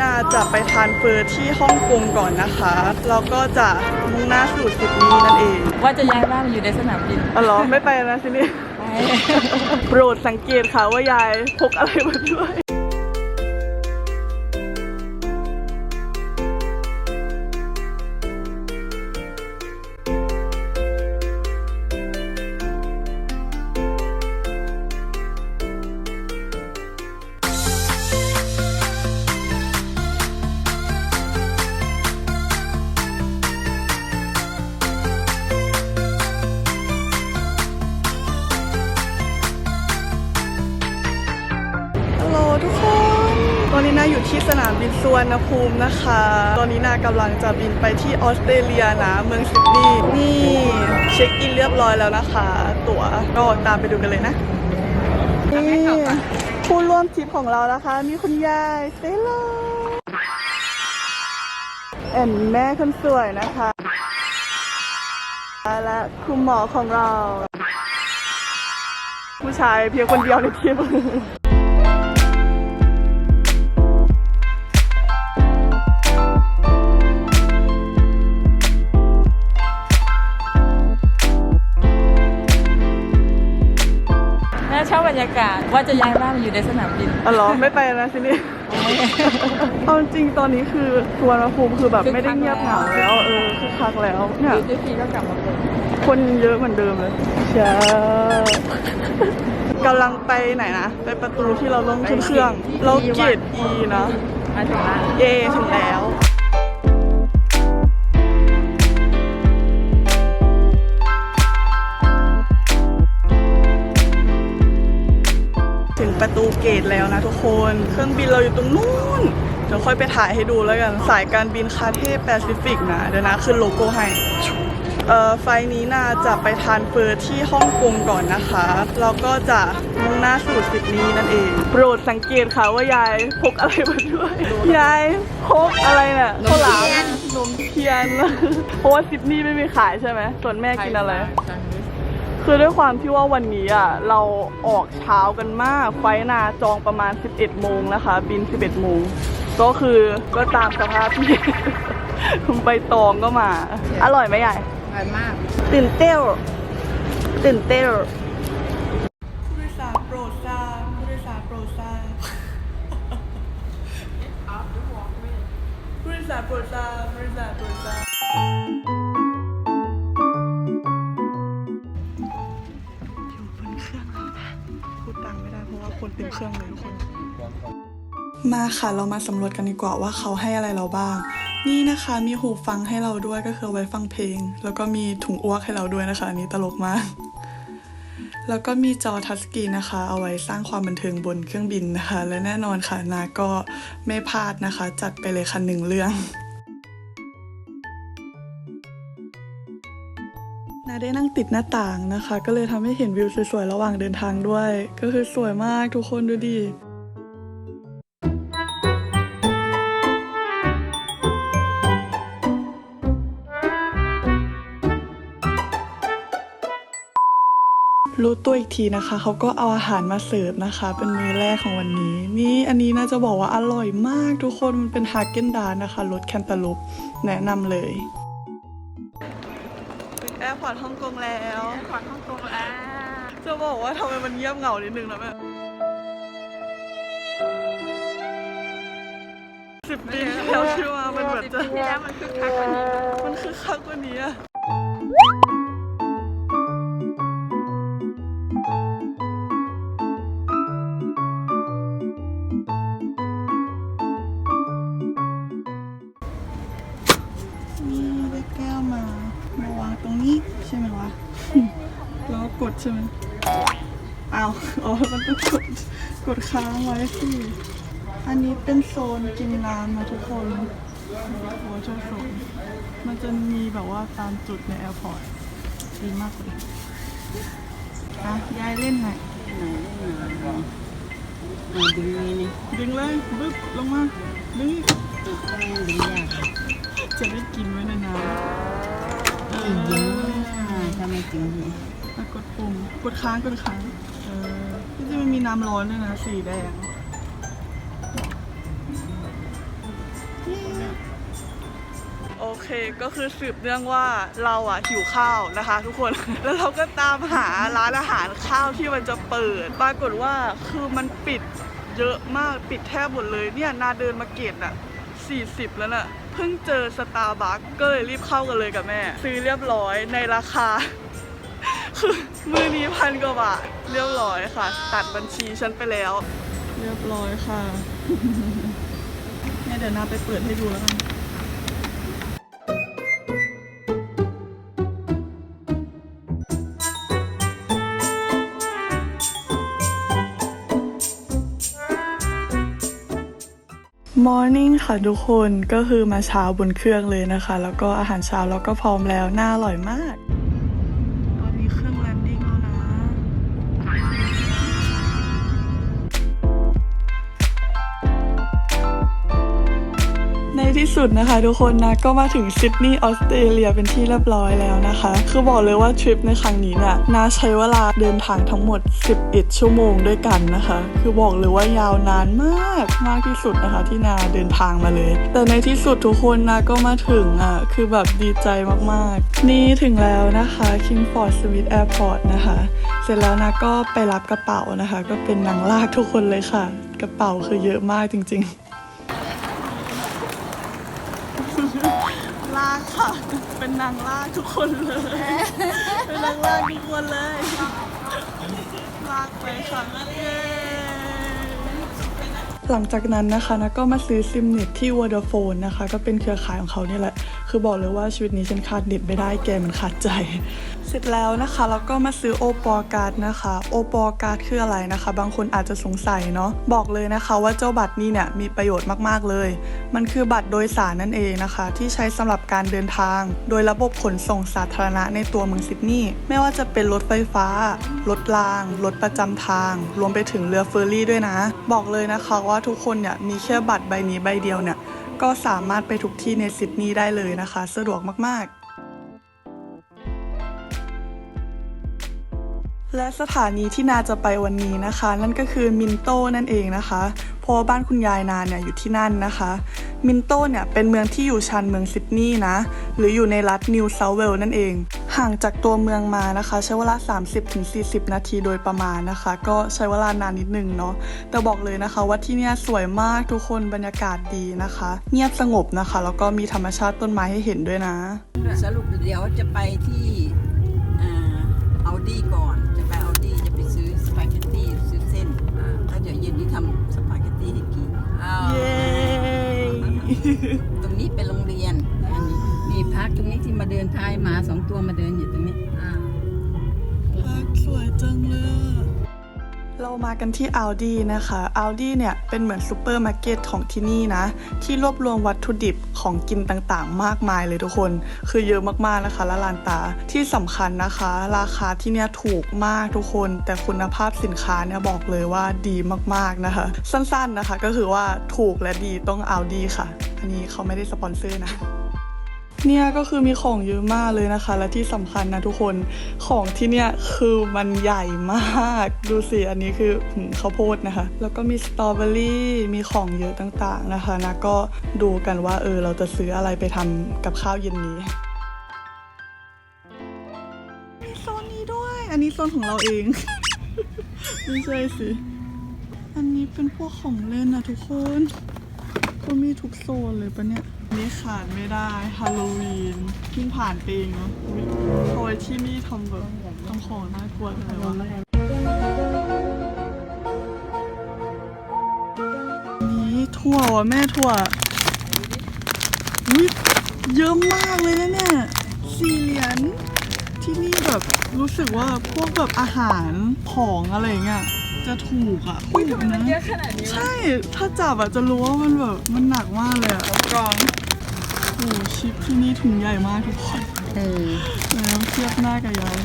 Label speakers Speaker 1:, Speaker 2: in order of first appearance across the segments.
Speaker 1: นาจะไปทานเฟอร์ที่ฮ่องกงก่อนนะคะแล้วก็จะมุ่งหน้าสู่ซิดนีย์นั่นเอง
Speaker 2: ว่าจะย้ายบ้านมาอยู่ในสนามบิน
Speaker 1: อ๋อเหรอไม่ไปแล้วทีนี้
Speaker 2: ไป
Speaker 1: โปรดสังเกตค่ะว่ายายพกอะไรมาด้วย อยู่ที่สนามบินสุวรรณภูมินะคะ ตอนนี้นากำลังจะบินไปที่ออสเตรเลียนะ เมืองซิดนีย์นี่เช็คอินเรียบร้อยแล้วนะคะ ตั๋วก็ตามไปดูกันเลยนะนี่ผู้ร่วมทริปของเรานะคะ มีคุณยายเซโลแอนแม่คนสวยนะคะและคุณหมอของเรา ผู้ชายเพียงคนเดียวในทริป
Speaker 2: บบรรยากาศว่าจะย้ายบ้านมาอยู่ในสนามบิน
Speaker 1: อ๋อเหรอไม่ไปแล้วทีนี้เอาจริงตอนนี้คือสุวรรณภูมิคือแบบไม่ได้เงียบเหงาแล้วเออคือคักแล้วเนี่ย
Speaker 2: อยู่ที่พีก็กลับมาเป็น
Speaker 1: คนเยอะเหมือนเดิมเลยใช่กำลังไปไหนนะ ไปประตูที่เราลงขึ้นเครื่อง เราเกตอีนะ
Speaker 2: มาถึงละ
Speaker 1: เย่ถึงแล้ว เกตแล้วนะทุกคน เครื่องบินเราอยู่ตรงนู้น เดี๋ยวค่อยไปถ่ายให้ดูแล้วกัน สายการบินคาเทแปซิฟิกนะ เดี๋ยวนะขึ้นโลโก้ให้เอ่อไฟล์นี้นาจะไปทานเฟอร์ที่ฮ่องกงก่อนนะคะแล้วก็จะมุ่งหน้าสู่ซิดนีย์นั่นเอง โปรดสังเกตค่ะว่ายายพกอะไรมาด้วยยายพกอะไรเนี่ยข้าวหลามนมเทียนเพราะว่าซิดนีย์ไม่มีขายใช่ไหมส่วนแม่กินอะไร คือด้วยความที่ว่าวันนี้อะเราออกเช้ากันมาก ไฟล์นาจองประมาณ 11 โมงนะคะ บิน 11 โมง ก็คือก็ตามสภาพที่คุณใบตองก็มา อร่อยไหมยาย
Speaker 2: อร่อยมาก
Speaker 1: ตื่นเต้นตื่นเต้นผู้โดยสารโปรดทราบผู้โดยสารโปรดทราบผู้โดยสารโปรดทราบผู้โดยสารโปรดทราบ ต็มเครื่องเลยทุกคน มาค่ะเรามาสำรวจกันดีกว่าว่าเขาให้อะไรเราบ้าง นี่นะคะมีหูฟังให้เราด้วยก็คือไว้ฟังเพลง แล้วก็มีถุงอ้วกให้เราด้วยนะคะ อันนี้ตลกมาก แล้วก็มีจอทัชสกรีนนะคะ เอาไว้สร้างความบันเทิงบนเครื่องบินนะคะ และแน่นอนค่ะนาก็ไม่พลาดนะคะ จัดไปเลยค่ะหนึ่งเรื่อง นาได้นั่งติดหน้าต่างนะคะ ก็เลยทำให้เห็นวิวสวยๆระหว่างเดินทางด้วย ก็คือสวยมากทุกคนดูดิรู้ตัวอีกทีนะคะ เขาก็เอาอาหารมาเสิร์ฟนะคะ เป็นมื้อแรกของวันนี้ นี่อันนี้น่าจะบอกว่าอร่อยมากทุกคนมันเป็นฮาเกนดานะคะรสแคนตาลูปแนะนำเลย ถึงแอร์พอร์ตฮ่องกงแล้ว
Speaker 2: ขอท่องกงแล้ว
Speaker 1: จะบอกว่าทำไมมันเงียบเหงานิดนึงนะแม่สิบปีที่แล้วใช่ไหมมันเหมือนจะ
Speaker 2: ที่แล้วมันคือคักกว่านี้
Speaker 1: อ๋อมันต้องกดกดค้างไว้สิ อันนี้เป็นโซนกินน้ำนะทุกคนโอ้ชอบโซนมันจะมีแบบว่าตามจุดในแอร์พอร์ตดีมากเลยอะยายเล่นหน่อย
Speaker 3: มาดึงนี่นี่
Speaker 1: ดึงเลยบึ๊บลงมาดึงอีก
Speaker 3: ดึงยาก
Speaker 1: จะได้กินไว้นาน
Speaker 3: อีกเยอะทำไมถึงดี
Speaker 1: ๆแล้วกดปุ่มกดค้างกดค้างเออที่ จริงมันมีน้ำร้อนด้วยนะสีแดงโอเคก็คือสืบเนื่องว่าเราอะหิวข้าวนะคะ ทุกคน แล้วเราก็ตามหาร้านอาหารข้าวที่มันจะเปิด ปรากฏว่าคือมันปิดเยอะมากปิดแทบหมดเลยเนี่ยนาเดินมาเกตอะ 40 แล้วน่ะ เพิ่งเจอสตาร์บัคก็เลยรีบเข้ากันเลยกับแม่ ซื้อเรียบร้อยในราคา คือมือนี้พันกว่าบาทเรียบร้อยค่ะ ตัดบัญชีฉันไปแล้ว เรียบร้อยค่ะเนี่ยเดี๋ยวนาไปเปิดให้ดูแล้วกันมอร์นิ่งค่ะทุกคนก็คือมาเช้าบนเครื่องเลยนะคะ แล้วก็อาหารเช้าเราก็พร้อมแล้วน่าอร่อยมาก ที่สุดนะคะ ทุกคนนะก็มาถึงซิดนีย์ออสเตรเลียเป็นที่เรียบร้อยแล้วนะคะ คือบอกเลยว่าทริปในครั้งนี้เนี่ยนาใช้เวลาเดินทางทั้งหมด 11 ชั่วโมงด้วยกันนะคะ คือบอกเลยว่ายาวนานมากมากที่สุดนะคะ ที่นาเดินทางมาเลย แต่ในที่สุดทุกคนนาก็มาถึงอะคือแบบดีใจมากๆ นี่ถึงแล้วนะคะ King Ford Swiss Airport นะคะ เสร็จแล้วนะก็ไปรับกระเป๋านะคะ ก็เป็นนางลากทุกคนเลยค่ะ กระเป๋าคือเยอะมากจริง ๆ ค่ะ เป็นนางลากทุกคนเลย เป็นนางลากทุกคนเลยลากไปค่ะเย้หลังจากนั้นนะคะนะก็มาซื้อซิมเน็ตที่ Vodafone นะคะ ก็เป็นเครือข่ายของเขาเนี่ยแหละ คือบอกเลยว่าชีวิตนี้ฉันขาดเน็ตไม่ได้แกมันขาดใจ เสร็จแล้วนะคะแล้วก็มาซื้อโอปอการ์ดนะคะโอปอการ์ดคืออะไรนะคะ บางคนอาจจะสงสัยเนาะบอกเลยนะคะว่าเจ้าบัตรนี้เนี่ยมีประโยชน์มากๆเลย มันคือบัตรโดยสารนั่นเองนะคะ ที่ใช้สำหรับการเดินทาง โดยระบบขนส่งสาธารณะในตัวเมืองซิดนีย์ไม่ว่าจะเป็นรถไฟฟ้า รถราง รถประจำทาง รวมไปถึงเรือเฟอร์รี่ด้วยนะ บอกเลยนะคะว่าทุกคนเนี่ยมีแค่บัตรใบนี้ใบเดียวเนี่ยก็สามารถไปทุกที่ในซิดนีย์ได้เลยนะคะ สะดวกมากๆ และสถานีที่นาจะไปวันนี้นะคะ นั่นก็คือมินโต้นั่นเองนะคะเพราะว่าบ้านคุณยายนาเนี่ยอยู่ที่นั่นนะคะ มินโต้เนี่ยเป็นเมืองที่อยู่ชานเมืองซิดนีย์นะ หรืออยู่ในรัฐนิวเซาท์เวลส์นั่นเอง ห่างจากตัวเมืองมานะคะ ใช้เวลา 30-40 นาทีโดยประมาณนะคะ ก็ใช้เวลานานนิดนึงเนาะแต่บอกเลยนะคะว่าที่เนี่ยสวยมากทุกคนบรรยากาศดีนะคะ เงียบสงบนะคะ แล้วก็มีธรรมชาติต้นไม้ให้เห็นด้วยนะ
Speaker 3: สรุปเดี๋ยวจะไปที่เอาดีก่อน เย้ ตรงนี้เป็นโรงเรียนอันนี้มีพักตรงนี้ที่มาเดินทายหมาสองตัวมาเดินอยู่ตรงนี้
Speaker 1: มากันที่ Aldi นะคะ Aldi เนี่ยเป็นเหมือนซูเปอร์มาร์เก็ตของที่นี่นะ ที่รวบรวมวัตถุดิบของกินต่างๆ มากมายเลยทุกคน คือเยอะมากๆนะคะละลานตาที่สำคัญนะคะ ราคาที่เนี่ยถูกมากทุกคน แต่คุณภาพสินค้าเนี่ยบอกเลยว่าดีมากๆนะคะ สั้นๆนะคะก็คือว่าถูกและดีต้อง Aldi ค่ะ อันนี้เขาไม่ได้สปอนเซอร์นะ เนี่ยก็คือมีของเยอะมากเลยนะคะ และที่สำคัญนะทุกคนของที่เนี่ยคือมันใหญ่มาก ดูสิอันนี้คือข้าวโพดนะคะ แล้วก็มีสตรอเบอรี่มีของเยอะต่างๆนะคะนะก็ดูกันว่าเออเราจะซื้ออะไรไปทำกับข้าวเย็นนี้มีโซนนี้ด้วย อันนี้โซนของเราเองไม่ใช่สิอันนี้เป็นพวกของเล่นนะทุกคนก็มีทุกโซนเลยปะเนี่ย นี่ขาดไม่ได้ฮาโลวีนเพิ่งผ่านไปเองเนาะอุ๊ยทอยที่นี่ทำแบบทำของน่ากลัวจังเลยวะนี่ถั่ววะแม่ถั่วอุ้ยเยอะมากเลยนะเนี่ยสี่เหรียญที่นี่แบบรู้สึกว่าพวกแบบอาหารของอะไรเงี้ย จะถูกอะถูกนะ
Speaker 2: เยอะขนาดนี้วะ
Speaker 1: ใช่ ถ้าจับอะจะรู้ว่ามันแบบมันหนักมากเลยอะกรองโอ้โหชิปที่นี่ถุงใหญ่มากทุกคน
Speaker 3: เออ
Speaker 1: แล้วเทียบหน้ากับยาย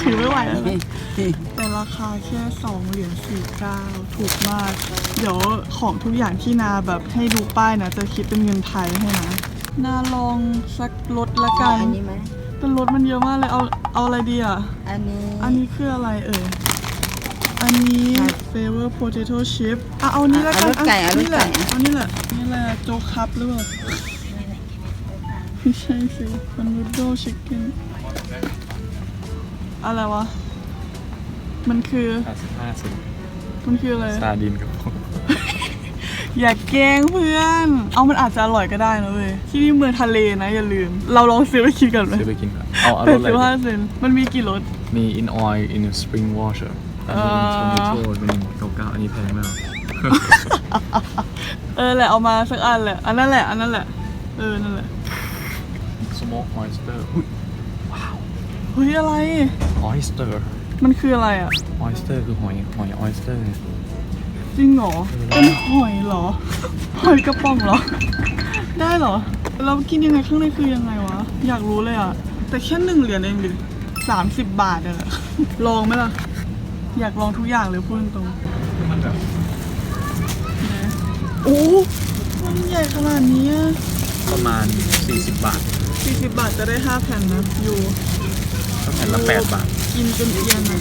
Speaker 1: ถือไม่ไหวแล้วนะแต่ราคาแค่2เหรียญ49 ถูกมาก เดี๋ยวของทุกอย่างที่นาแบบให้ดูป้ายนะ จะคิดเป็นเงินไทยให้นะ นาลองสักรถละกัน
Speaker 3: อันนี้ไหม
Speaker 1: แต่รถมันเยอะมากเลยเอาเอาอะไรดีอะ
Speaker 3: อันนี้
Speaker 1: อันนี้คืออะไรเอ่ย อันนี้ flavor potato chip อะเอานี้แล้วกัน
Speaker 3: เอารสไก่เอารส
Speaker 1: นี่แหละ
Speaker 3: ไก่
Speaker 1: เอานี่แหละนี่แหละ โจกคัพหรือเปล่าไม่ใช่สิมันนูโดชิคเก้นอะไรวะ มันคือ
Speaker 4: 85สิ
Speaker 1: มันคืออะไร
Speaker 4: ซาดินกับผม
Speaker 1: อย่าแกล้งเพื่อน เอามันอาจจะอร่อยก็ได้นะเว้ย ที่นี่เมืองทะเลนะอย่าลืม เราลองซื้อไปกินกันไหม
Speaker 4: ซื้อไปกินก่อนเอาเอา
Speaker 1: แป
Speaker 4: ร
Speaker 1: ด
Speaker 4: สอะไร
Speaker 1: สิบห้า
Speaker 4: ดี
Speaker 1: เซนมันมีกี่รส
Speaker 4: มี in oil in spring water อันนี้
Speaker 1: อ่า
Speaker 4: โทมิโต้เป็นเก้าเก้าอันนี้แพงมาก
Speaker 1: เออแหละเอามาสักอันแหละ อันนั้นแหละ อันนั้นแหละ เออ นั่นแหละ
Speaker 4: smoke oyster อุ๊ย
Speaker 1: เฮ้ยอะไร
Speaker 4: oyster
Speaker 1: มันคืออะไรอะ
Speaker 4: oyster คือหอย หอย oyster เนี่ย
Speaker 1: จริงเหรอ เป็นหอยเหรอ หอยกระป๋องเหรอ ได้เหรอ เรากินยังไงข้างในคือยังไงวะ อยากรู้เลยอะแต่แค่หนึ่งเหรียญเองดิสามสิบบาทอะลองไหมล่ะ อยากลองทุกอย่างเลยพูดตรง
Speaker 4: มันแบบ
Speaker 1: ๆโอ้มันใหญ่ขนาดนี้อะ
Speaker 4: ประมาณ 40 บาท
Speaker 1: 40 บาทจะได้ 5 แผ่นนะ อยู่
Speaker 4: ก็แผ่นละ 8 บาท
Speaker 1: กินจนเอียนอะ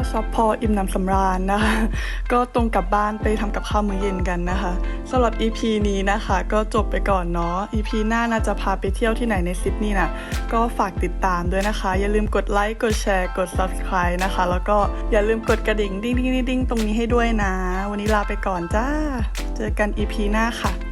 Speaker 1: ก็ช็อปพออิ่มหนำสำราญนะคะ ก็ตรงกลับบ้านไปทำกับข้าวมื้อเย็นกันนะคะสำหรับ EP นี้นะคะ ก็จบไปก่อนเนาะ EP หน้าน่าจะพาไปเที่ยวที่ไหนในซิดนีย์นะก็ฝากติดตามด้วยนะคะ อย่าลืมกดไลค์ กดแชร์ กด subscribe นะคะ แล้วก็อย่าลืมกดกระดิ่ง ดิ้งดิ้งดิ้งตรงนี้ให้ด้วยนะ วันนี้ลาไปก่อนจ้า เจอกัน EP หน้าค่ะ